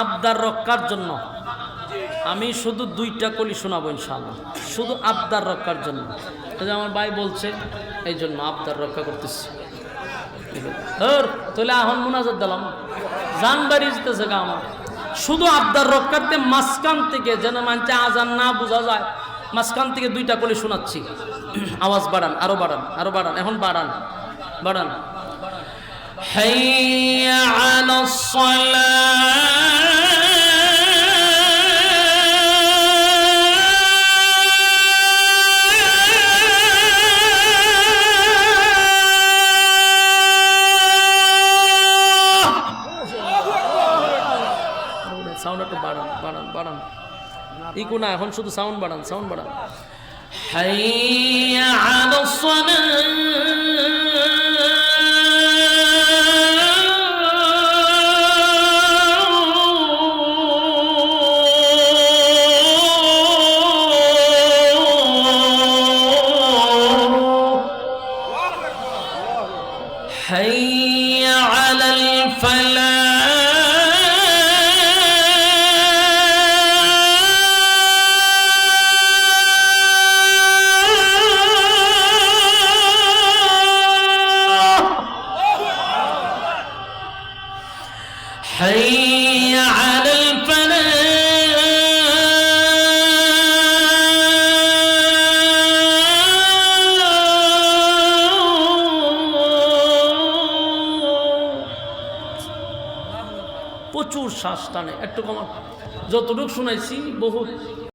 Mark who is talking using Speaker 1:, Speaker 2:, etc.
Speaker 1: আবদার রক্ষার জন্য। আমি শুধু দুইটা কলি শোনাবো ইনশাল্লাহ শুধু আবদার রক্ষার জন্য। আমার ভাই বলছে, এই জন্য আবদার রক্ষা করতেছি। হর তাহলে এখন মোনাজার দিলাম। যান বাড়ি যেতেছে গা আমার। শুধু আবদার রক্ষার্থে মাঝখান থেকে যেন মানছে আজান না বোঝা যায়, মাঝখান থেকে দুইটা কলি শোনাচ্ছি। আওয়াজ বাড়ান, আরও বাড়ান আরও বাড়ান, এখন বাড়ান বাড়ান। হাইয়া আলা সাউন্ড একটু বাড়ান বাড়ান বাড়ান ইকো না এখন শুধু সাউন্ড বাড়ান সাউন্ড বাড়ান حي على الصلاة حي على الفلاح حي على الفلاح প্রচুর শ্বাস টানে একটু কমা যতটুকু শুনাইছি বহুত